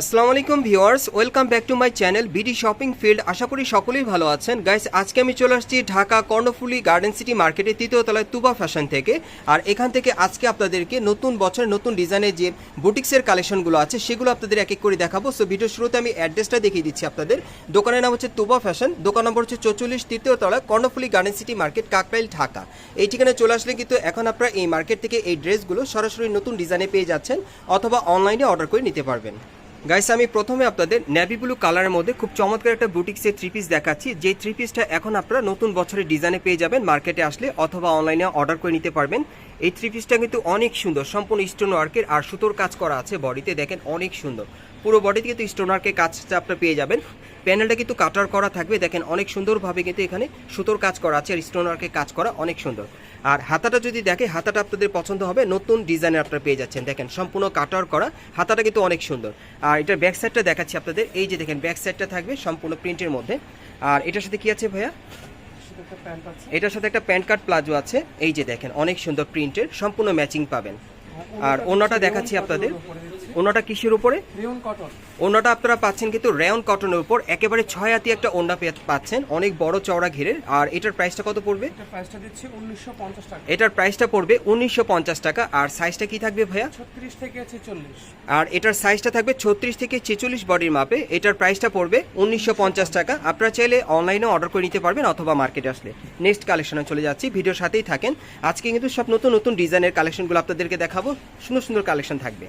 আসসালামু আলাইকুম viewers, welcome back to my channel BD shopping field. আশা করি সকলেই ভালো আছেন। গাইস, আজকে আমি চলে আসছি ঢাকা কর্ণফুলি গার্ডেন সিটি মার্কেটের তৃতীয় তলায় তুবা ফ্যাশন থেকে। আর এখান থেকে আজকে আপনাদেরকে নতুন বছরের নতুন ডিজাইনের যে বুটিক্সের কালেকশনগুলো আছে, সেগুলো আপনাদের এক এক করে দেখাবো। সো ভিডিও শুরুতে আমি অ্যাড্রেসটা দেখিয়ে দিচ্ছি আপনাদের। দোকানের নাম হচ্ছে তুবা ফ্যাশন। দোকান নম্বর হচ্ছে চৌচল্লিশ তৃতীয় তলা, Karnaphuli garden city market, Kakrail, Dhaka. এই ঠিকানায় চলে আসলে কিন্তু এখন আপনারা এই মার্কেট থেকে এই ড্রেসগুলো সরাসরি নতুন ডিজাইনে পেয়ে যাচ্ছেন, অথবা অনলাইনে অর্ডার করে নিতে পারবেন। গাইস আমি প্রথমে আপনাদের ন্যাভি ব্লু কালারের মধ্যে খুব চমৎকার একটা বুটিক্সের থ্রি পিস দেখাচ্ছি। যে থ্রি পিসটা এখন আপনারা নতুন বছরের ডিজাইনে পেয়ে যাবেন মার্কেটে আসলে অথবা অনলাইনে অর্ডার করে নিতে পারবেন। এই থ্রি পিসটা কিন্তু অনেক সুন্দর, সম্পূর্ণ স্টোন ওয়ার্কের আর সুতোর কাজ করা আছে বডিতে, দেখেন অনেক সুন্দর। পুরো বডিতে কিন্তু স্টোন ওয়ার্কের কাজটা আপনারা পেয়ে যাবেন। প্যানেলটা কিন্তু কাটার করা থাকবে। দেখেন অনেক সুন্দরভাবে কিন্তু এখানে সুতোর কাজ করা আছে আর স্টোন ওয়ার্কের কাজ করা অনেক সুন্দর। আর হাতাটা যদি দেখে হাতাটা আপনাদের পছন্দ হবে নতুন ডিজাইনের আপনারা পেয়ে যাচ্ছেন। দেখেন সম্পূর্ণ কাটার করা হাতাটা কিন্তু অনেক সুন্দর। আর এটার ব্যাক সাইডটা দেখাচ্ছি আপনাদের। এই যে দেখেন ব্যাক সাইডটা থাকবে সম্পূর্ণ প্রিন্টের মধ্যে। আর এটার সাথে কি আছে ভাইয়া? এটার সাথে একটা প্যান্ট কার্ড প্লাজো আছে। এই যে দেখেন অনেক সুন্দর প্রিন্টের সম্পূর্ণ ম্যাচিং পাবেন। আর ওনাটা দেখাচ্ছি আপনাদের। ওনাটা কিসের উপরে? ওনাটা আপনারা পাচ্ছেন কিন্তু রেয়ন কটনের উপর। একেবারে ছয় হাতি একটা ওন্না পাচ্ছেন। অনেক বড় চওড়া ঘিরের। আর এটার প্রাইসটা কত পড়বে? এটার প্রাইসটা পড়বে উনিশশো পঞ্চাশ টাকা। আর সাইজটা কি থাকবে ভাইয়া? ছত্রিশ থেকে ছেচল্লিশ। আর এটার সাইজটা থাকবে ছত্রিশ থেকে ছেচল্লিশ বডির মাপে। এটার প্রাইসটা পড়বে উনিশশো পঞ্চাশ টাকা। আপনারা চাইলে অনলাইনে অর্ডার করে নিতে পারবেন অথবা মার্কেটে আসলে। নেক্সট কালেকশনে চলে যাচ্ছি। ভিডিওর সাথেই থাকেন। আজকে কিন্তু সব নতুন নতুন ডিজাইনের কালেকশনগুলো আপনাদেরকে দেখাবো। সুন্দর সুন্দর কালেকশন থাকবে।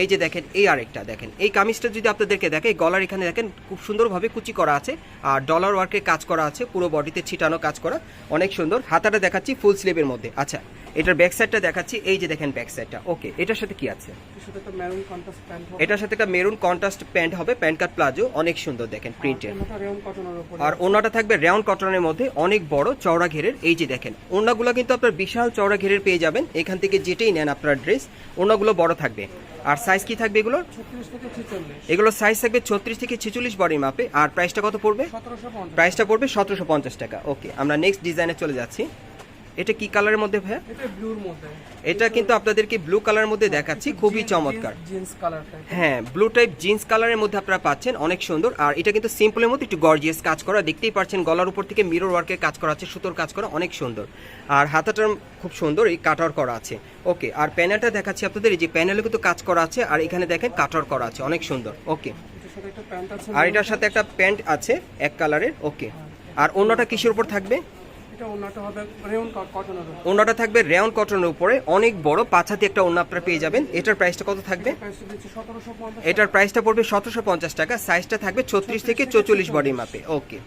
এই যে দেখেন, এই আরেকটা দেখেন। এই কামিজটা যদি আপনাদেরকে দেখে গলার এখানে দেখেন, খুব সুন্দরভাবে কুচি করা আছে। আর ডলার ওয়ার্কের কাজ করা আছে, পুরো বডিতে ছিটানো কাজ করা। অনেক সুন্দর। হাতাটা দেখাচ্ছি ফুল স্লিভের মধ্যে। আচ্ছা এটার ব্যাক সাইডটা দেখাচ্ছি এই যে দেখেন ব্যাক সাইডটা ওকে এটার সাথে কি আছে? এটার সাথে একটা মেরুন কন্ট্রাস্ট প্যান্ট হবে প্যান্ট কাট প্লাজো অনেক সুন্দর দেখেন প্রিন্টের আর ওনাটা থাকবে রাউন্ড কটনের মধ্যে অনেক বড় চওড়া ঘেরের এই যে দেখেন। ওনাগুলো কিন্তু আপনার বিশাল চওড়া ঘেরের পেয়ে যাবেন এখান থেকে যেটাই নেন আপনার ড্রেস ওনাগুলো বড় থাকবে। আর সাইজ কি থাকবে ছেচল্লিশ। এগুলো সাইজ থাকবে ছত্রিশ থেকে ছেচল্লিশ বডির মাপে আর প্রাইসটা কত পড়বে? প্রাইসটা পড়বে সতেরোশো পঞ্চাশ টাকা। ওকে আমরা নেক্সট ডিজাইনে চলে যাচ্ছি। এটা কি কালারের মধ্যে ভাইয়া? এটা ব্লুর মধ্যে। এটা কিন্তু আপনাদেরকে ব্লু কালারের মধ্যে দেখাচ্ছি খুবই চমৎকার। জিন্স কালারটা হ্যাঁ ব্লু টাইপ জিন্স কালারের মধ্যে আপনারা পাচ্ছেন অনেক সুন্দর। আর এটা কিন্তু সিম্পলের মধ্যে একটু গর্জিয়াস কাজ করা দেখতেই পাচ্ছেন গলার উপর থেকে মিরর ওয়ার্কের কাজ করা আছে সুতোর কাজ করা অনেক সুন্দর। আর হাতাটার খুব সুন্দর এই কাটার করা আছে। ওকে আর প্যানেলটা দেখাচ্ছি আপনাদের এই যে প্যানেলে কিন্তু কাজ করা আছে আর এখানে দেখেন কাটার করা আছে অনেক সুন্দর। ওকে আর এটার সাথে একটা প্যান্ট আছে এক কালারের ওকে আর অন্যটা কিসের উপর থাকবে? ওনাটা থাকবে রেয়ন কটনের উপরে। অনেক বড় পাঁচ একটা ওনা আপনারা পেয়ে যাবেন। এটার প্রাইসটা কত থাকবে? এটার প্রাইসটা পড়বে সতেরোশো পঞ্চাশ টাকা। সাইজটা থাকবে ছত্রিশ থেকে চৌচল্লিশ বডি মাপে ওকে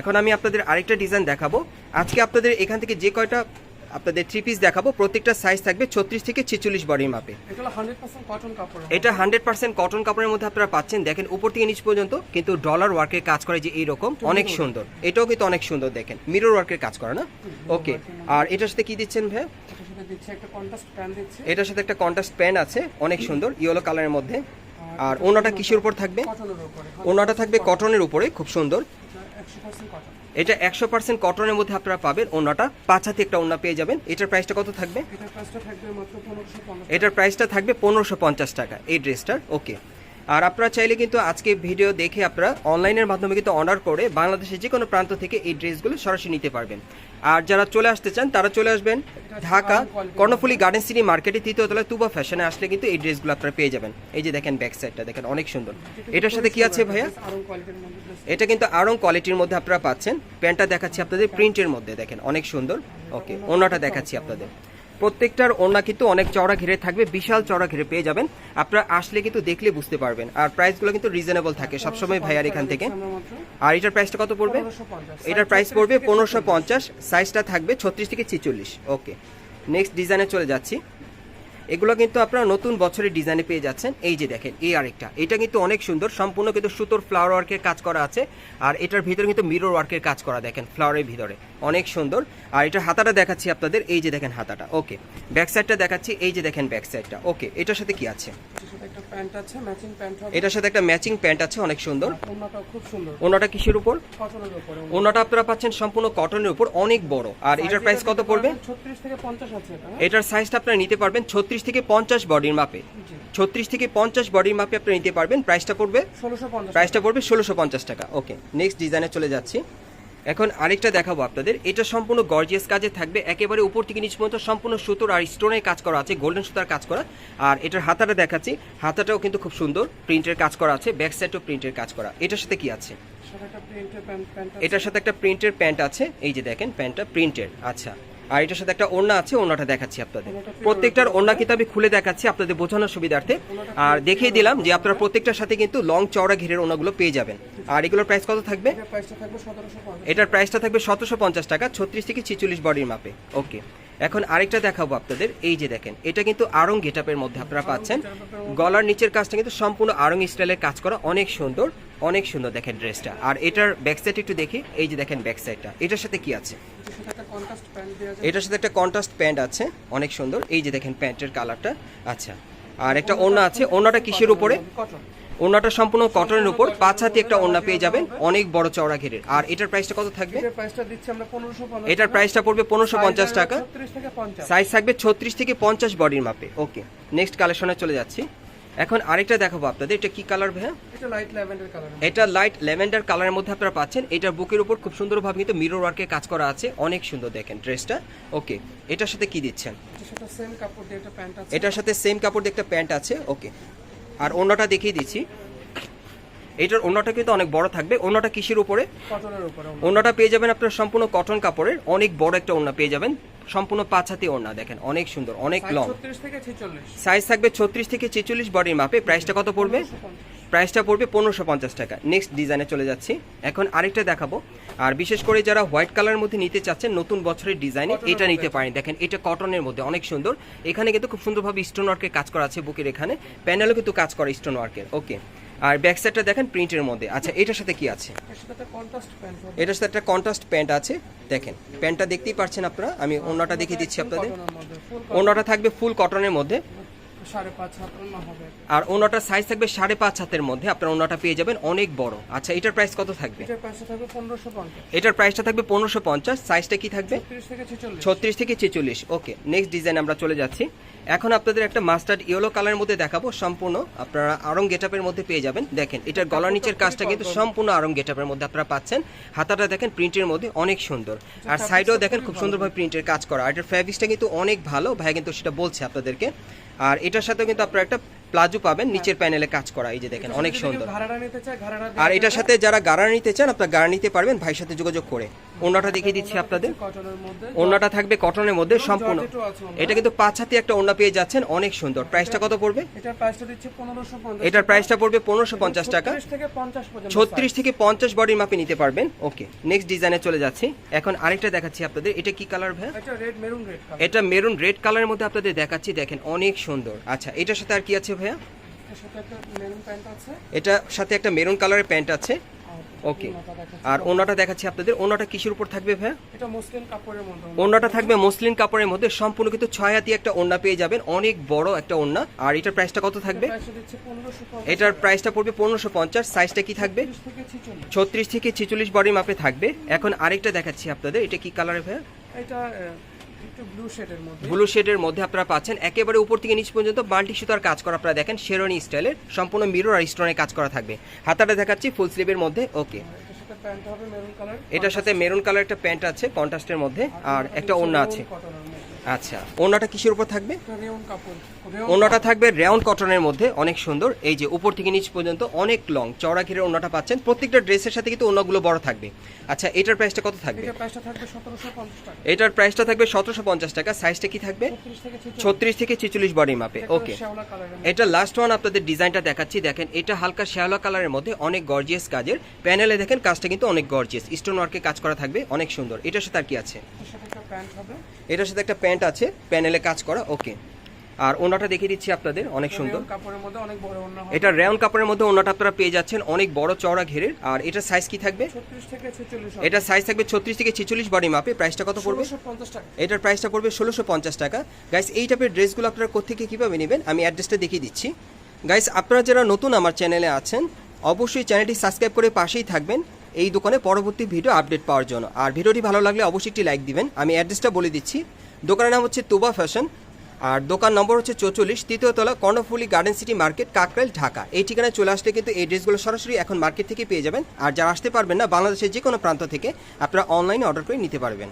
এখন আমি আপনাদের আরেকটা ডিজাইন দেখাবো। আজকে আপনাদের এখান থেকে যে কয়টা আপনাদের থ্রি পিস দেখাবো। প্রত্যেকটা সাইজ থাকবে ছত্রিশ থেকে ছেচল্লিশ বডির মাপে এটা হান্ড্রেড পার্সেন্ট কটন কাপড়ের মধ্যে আপনারা পাচ্ছেন। দেখেন উপর থেকে নিচ পর্যন্ত কিন্তু ডলার ওয়ার্কের কাজ করে যে এইরকম। অনেক সুন্দর। এটাও কিন্তু অনেক সুন্দর দেখেন। মিরর ওয়ার্কের কাজ করে না? ওকে আর এটার সাথে কি দিচ্ছেন ভাই? এটার সাথে একটা কন্ট্রাস্ট প্যান্ট আছে। অনেক সুন্দর ইয়েলো কালারের মধ্যে। আর ওনাটা কিসের উপর থাকবে? ওনাটা থাকবে কটনের উপরে খুব সুন্দর। এটা একশো পার্সেন্ট কটনের মধ্যে আপনারা পাবেন ওনাটা পাঁচ হাতে একটা ওনা পেয়ে যাবেন। এটার প্রাইসটা কত থাকবে? এটার প্রাইসটা থাকবে পনেরোশো এটার প্রাইসটা থাকবে পনেরোশো পঞ্চাশ টাকা। এই ড্রেসটার ওকে আর আপনারা চাইলে কিন্তু আজকে ভিডিও দেখে আপনারা অনলাইনের মাধ্যমে কিন্তু অর্ডার করে বাংলাদেশের যে কোনো প্রান্ত থেকে এই ড্রেসগুলো সরাসরি নিতে পারবেন। আর যারা চলে আসতে চান, তারা চলে আসবেন ঢাকা কর্ণফুলি গার্ডেন সিটি মার্কেটে তৃতীয় তলায় তুবা ফ্যাশনে আসলে কিন্তু এই ড্রেসগুলো আপনারা পেয়ে যাবেন। এই যে দেখেন ব্যাক সাইডটা দেখেন অনেক সুন্দর। এটার সাথে কি আছে ভাইয়া। এটা কিন্তু আরং কোয়ালিটির মধ্যে আপনারা পাচ্ছেন। প্যান্টটা দেখাচ্ছি আপনাদের প্রিন্টের মধ্যে, দেখেন অনেক সুন্দর। ওকে ওনাটা দেখাচ্ছি আপনাদের। প্রত্যেকটার ওনা কিন্তু অনেক চড়া ঘিরে থাকবে বিশাল চড়া ঘিরে পেয়ে যাবেন। আপনারা আসলে কিন্তু দেখলে বুঝতে পারবেন। আর প্রাইসগুলো কিন্তু রিজনেবল থাকে সবসময় ভাইয়ার এখান থেকে। আর এটার প্রাইসটা কত পড়বে? এটার প্রাইস পড়বে পনেরোশো পঞ্চাশ সাইজটা থাকবে ছত্রিশ থেকে ছেচল্লিশ। ওকে নেক্সট ডিজাইনে চলে যাচ্ছি। এগুলো কিন্তু আপনারা নতুন বছরের ডিজাইনে পেয়ে যাচ্ছেন। এই যে দেখেন এই আরেকটা। এটা কিন্তু অনেক সুন্দর। সম্পূর্ণ কিন্তু সুতোর ফ্লাওয়ার ওয়ার্কের কাজ করা আছে। আর এটার ভিতরে কিন্তু মিরর ওয়ার্কের কাজ করা দেখেন ফ্লাওয়ারের ভিতরে। অনেক সুন্দর। আর এটার হাতাটা দেখাচ্ছি আপনাদের। এই যে দেখেন হাতাটা। ওকে। ব্যাক সাইডটা দেখাচ্ছি। এই যে দেখেন ব্যাক সাইডটা ওকে। এটার সাথে কি আছে? এটার সাথে একটা ম্যাচিং প্যান্ট আছে অনেক সুন্দর। ওনাটা কিসের উপর? ওনাটা আপনারা পাচ্ছেন সম্পূর্ণ কটনের উপর। অনেক বড়। আর এটার প্রাইস কত পড়বে? ছত্রিশ থেকে পঞ্চাশ আছে? এটার সাইজটা আপনারা নিতে পারবেন ছত্রিশ ছত্রিশ থেকে পঞ্চাশ বডির মাপে। ছত্রিশ থেকে পঞ্চাশ বডির মাপে আপনি নিতে পারবেন। প্রাইসটা পড়বে? প্রাইসটা পড়বে ষোলোশো পঞ্চাশ টাকা। ওকে নেক্সট ডিজাইনে চলে যাচ্ছি। এখন আরেকটা দেখাবো আপনাদের। এটা সম্পূর্ণ গর্জিয়াস কাজে থাকবে। একেবারে উপর থেকে নিচ পর্যন্ত সম্পূর্ণ সুতোর আর স্টোনের কাজ করা আছে গোল্ডেন সুতার কাজ করা। আর এটার হাতাটা দেখাচ্ছি। হাতাটাও কিন্তু খুব সুন্দর। প্রিন্টের কাজ করা আছে। ব্যাক সাইডও প্রিন্টের কাজ করা। এটার সাথে কি আছে? এটার সাথে একটা প্রিন্টের প্যান্ট আছে। এই যে দেখেন প্যান্টটা প্রিন্টের আচ্ছা। আর এটার সাথে একটা ওড়না আছে ওড়নাটা দেখাচ্ছি আপনাদের। প্রত্যেকটার ওড়না কিন্তু আমি খুলে দেখাচ্ছি আপনাদের বোঝানোর সুবিধার্থে। আর দেখিয়ে দিলাম যে আপনারা প্রত্যেকটার সাথে কিন্তু লং চওড়া ঘিরের ওড়নাগুলো পেয়ে যাবেন। আর এগুলোর প্রাইস কত থাকবে? এটার প্রাইসটা থাকবে সতেরোশো পঞ্চাশ। এটার প্রাইসটা থাকবে সতেরোশো পঞ্চাশ টাকা ছত্রিশ থেকে ছিচল্লিশ বডির মাপে ওকে এখন আরেকটা দেখাবো আপনাদের। এই যে দেখেন এটা কিন্তু আরং গেটআপের মধ্যে আপনারা পাচ্ছেন। গলার নিচের কাজটা কিন্তু সম্পূর্ণ আরং স্টাইলের কাজ করা। অনেক সুন্দর অনেক সুন্দর দেখেন ড্রেসটা আর এটার ব্যাক সাইড একটু দেখি। এই যে দেখেন ব্যাক সাইডটা এটার সাথে কি আছে? এটার সাথে একটা কন্ট্রাস্ট প্যান্ট আছে অনেক সুন্দর। এই যে দেখেন প্যান্টের কালারটা আচ্ছা। আর একটা ওড়না আছে ওড়নাটা কিসের উপরে? ওড়নাটা সম্পূর্ণ কটনের উপর পাঁচ হাতে একটা ওড়না পেয়ে যাবেন অনেক বড় চওড়া ঘেরের। আর এটার প্রাইসটা কত থাকবে? এটার প্রাইসটা দিচ্ছি আমরা পনেরোশো পঞ্চাশ। এটার প্রাইসটা পড়বে পনেরোশো পঞ্চাশ টাকা। সাইজ থাকবে ছত্রিশ থেকে পঞ্চাশ বডির মাপে। ওকে নেক্সট কালেকশনে চলে যাচ্ছি। এখন আরেকটা দেখাবো আপনাদের এটা কি কালার ভাইয়া? এটা লাইট ল্যাভেন্ডার কালার এটা লাইট ল্যাভেন্ডার কালারের মধ্যে আপনারা পাচ্ছেন। এটার বুকের উপর খুব সুন্দরভাবে কিন্তু মিরর ওয়ার্কের কাজ করা আছে। অনেক সুন্দর দেখেন ড্রেসটা। ওকে এটার সাথে কি দিচ্ছেন? এটার সাথে সেম কাপড় দিয়ে একটা প্যান্ট আছে। এটার সাথে সেম কাপড় দিয়ে একটা প্যান্ট আছে। ওকে আর অন্যটা দেখিয়ে দিচ্ছি। এটার অন্যটা কিন্তু অনেক বড় থাকবে। অন্যটা কিসের উপরে। ওড়নাটা পেয়ে যাবেন আপনার সম্পূর্ণ কটন কাপড়ের। অনেক বড় একটা ওড়না পেয়ে যাবেন। সম্পূর্ণ পাঁচ হাতি ওড়না দেখেন অনেক সুন্দর অনেক লং সাইজ থাকবে ছত্রিশ থেকে ছেচল্লিশ বডির মাপে প্রাইসটা কত পড়বে? প্রাইসটা পড়বে পনেরোশো পঞ্চাশ টাকা। নেক্সট ডিজাইনে চলে যাচ্ছি। এখন আরেকটা দেখাবো। আর বিশেষ করে যারা হোয়াইট কালারের মধ্যে নিতে চাচ্ছেন নতুন বছরের ডিজাইনে এটা নিতে পারেন। দেখেন এটা কটনের মধ্যে অনেক সুন্দর। এখানে কিন্তু খুব সুন্দরভাবে স্টোন ওয়ার্কের কাজ করা আছে বুকের এখানে। প্যানেলও কিন্তু কাজ করে স্টোন ওয়ার্কের ওকে আর ব্যাক সাইডটা দেখেন প্রিন্টের মধ্যে। আচ্ছা এটার সাথে কি আছে? এটার সাথে একটা কন্ট্রাস্ট প্যান্ট আছে। দেখেন প্যান্টটা দেখতেই পাচ্ছেন আপনারা? আমি অন্যটা দেখিয়ে দিচ্ছি আপনাদের। অন্যটা থাকবে ফুল কটনের মধ্যে। আর ওনাটার সাইজ থাকবে সাড়ে পাঁচ হাতের মধ্যে। আপনার ওনাটা পেয়ে যাবেন অনেক বড়। আচ্ছা এটার প্রাইস কত থাকবে? এটার প্রাইসটা থাকবে পনেরোশো পঞ্চাশ। এটার প্রাইসটা থাকবে পনেরোশো পঞ্চাশ। সাইজটা কি থাকবে? ছত্রিশ থেকে ছেচল্লিশ। ওকে নেক্সট ডিজাইন আমরা চলে যাচ্ছি। এখন আপনাদের একটা মাস্টার্ড ইয়েলো কালারের মধ্যে দেখাবো সম্পূর্ণ। আপনারা আরং গেটআপের মধ্যে পেয়ে যাবেন। দেখেন এটার গলার নিচের কাজটা কিন্তু সম্পূর্ণ আরং গেটআপের মধ্যে আপনারা পাচ্ছেন। হাতাটা দেখেন প্রিন্টের মধ্যে অনেক সুন্দর। আর সাইডেও দেখেন খুব সুন্দরভাবে প্রিন্টের কাজ করা। আর এটার ফ্যাব্রিক্সটা কিন্তু অনেক ভালো। ভাই কিন্তু সেটা বলছে আপনাদেরকে। আর এটার সাথেও কিন্তু আপনারা একটা প্লাজো পাবেন নিচের প্যানেলে কাজ করা। এই যে দেখেন অনেক সুন্দর। আর এটার সাথে যারা গাড়া নিতে চান আপনারা গাড়া নিতে পারবেন ভাইয়ের সাথে যোগাযোগ করে। ওনাটা দেখিয়ে দিচ্ছি আপনাদের। ওনাটা থাকবে কটনের মধ্যে সম্পূর্ণ। এটা কিন্তু পাঁচ হাতে একটা ওড়না পেয়ে যাচ্ছেন অনেক সুন্দর। প্রাইসটা কত পড়বে? এটার প্রাইসটা পড়বে পনেরোশো পঞ্চাশ টাকা। ছত্রিশ থেকে পঞ্চাশ বডির মাপে নিতে পারবেন। ওকে নেক্সট ডিজাইনে চলে যাচ্ছি। এখন আরেকটা দেখাচ্ছি আপনাদের। এটা কি কালার ভাই এটা রেড মেরুন রেড কালার এটা মেরুন রেড কালারের মধ্যে আপনাদের দেখাচ্ছি। দেখেন অনেক সুন্দর। আচ্ছা এটার সাথে আর কি আছে ভাইয়া? এর সাথে একটা মেরুন প্যান্ট আছে। এটার সাথে একটা মেরুন কালারের প্যান্ট আছে। ওকে আর ওনাটা দেখাচ্ছি আপনাদের। ওনাটা কিসের উপর থাকবে ভাইয়া? এটা মসলিন কাপড়ের মধ্যে ওড়নাটা থাকবে মসলিন কাপড়ের মধ্যে। সম্পূর্ণ কিন্তু ছয় হাতি একটা ওড়না পেয়ে যাবেন। অনেক বড় একটা ওড়না। আর এটার প্রাইসটা কত থাকবে? এটার প্রাইসটা পড়বে পনেরোশো পঞ্চাশ। সাইজটা কি থাকবে? ছত্রিশ থেকে ছেচল্লিশ। বডির মাপে থাকবে। এখন আরেকটা দেখাচ্ছি আপনাদের। এটা কি কালারের ভাইয়া? এটা একটু ব্লু শেডের মধ্যে। ব্লু শেডের মধ্যে আপনারা পাচ্ছেন। একেবারে উপর থেকে নিচ পর্যন্ত মাল্টি সুতার কাজ করা আপনারা দেখেন শেরোনি স্টাইলের সম্পূর্ণ মিরর আর স্টোনের কাজ করা থাকবে। হাতাটা দেখাচ্ছি ফুল স্লিভের মধ্যে ওকে এটার সাথে মেরুন কালার একটা প্যান্ট আছে কন্ট্রাস্টের মধ্যে আর একটা ওড়না আছে। আচ্ছা ওড়নাটা কিসের উপর থাকবে? ওনাটা থাকবে রাউন্ড কটনের মধ্যে অনেক সুন্দর। এই যে উপর থেকে নিচ পর্যন্ত অনেক লং চওড়া ঘিরে ওনাটা পাচ্ছেন। প্রত্যেকটা ড্রেসের সাথে কিন্তু ওনাগুলো বড় থাকবে। আচ্ছা এটার প্রাইসটা কত থাকবে? এটার প্রাইসটা থাকবে সতেরোশো পঞ্চাশ টাকা। সাইজটা কি থাকবে? ছত্রিশ থেকে ছেচল্লিশ। বডি মাপে ওকে এটা লাস্ট ওয়ান আপনাদের ডিজাইনটা দেখাচ্ছি। দেখেন এটা হালকা শ্যাওলা কালারের মধ্যে অনেক গর্জিয়াস কাজের। প্যানেলে দেখেন কাজটা কিন্তু অনেক গর্জিয়াস স্টোন ওয়ার্কে কাজ করা থাকবে অনেক সুন্দর। এটার সাথে আর কি আছে? প্যান্ট হবে। এটার সাথে একটা প্যান্ট আছে প্যানেলে কাজ করা ওকে। আর ওনাটা দেখিয়ে দিচ্ছি আপনাদের অনেক সুন্দর। কাপড়ের মধ্যে অনেক বড় ওড়না এটা রেয়ন কাপড়ের মধ্যে ওনাটা আপনারা পেয়ে যাচ্ছেন অনেক বড় চওড়া ঘেরের। আর এটার সাইজ কি থাকবে? ছত্রিশ থেকে ছেচল্লিশ এটা সাইজ থাকবে ছত্রিশ থেকে ছেচল্লিশ বডি মাপে প্রাইসটা কত পড়বে? টাকা। এটার প্রাইসটা পড়বে ষোলোশো পঞ্চাশ টাকা। গাইস এই টাইপের ড্রেসগুলো আপনারা কোথেকে কীভাবে নেবেন? আমি অ্যাড্রেসটা দেখিয়ে দিচ্ছি। গাইস আপনারা যারা নতুন আমার চ্যানেলে আছেন অবশ্যই চ্যানেলটি সাবস্ক্রাইব করে পাশেই থাকবেন। এই দোকানে পরবর্তী ভিডিও আপডেট পাওয়ার জন্য। আর ভিডিওটি ভালো লাগলে অবশ্যই একটি লাইক দিবেন। আমি অ্যাড্রেসটা বলে দিচ্ছি। দোকানের নাম হচ্ছে তোবা ফ্যাশন আর দোকান নম্বর হচ্ছে চৌচল্লিশ তৃতীয়তলা Karnaphuli garden city market Kakrail, Dhaka. এই ঠিকানায় চলে আসলে কিন্তু এই ড্রেসগুলো সরাসরি এখন মার্কেট থেকে পেয়ে যাবেন। আর যারা আসতে পারবেন না, বাংলাদেশের যে কোনো প্রান্ত থেকে, আপনারা অনলাইনে অর্ডার করে নিতে পারবেন।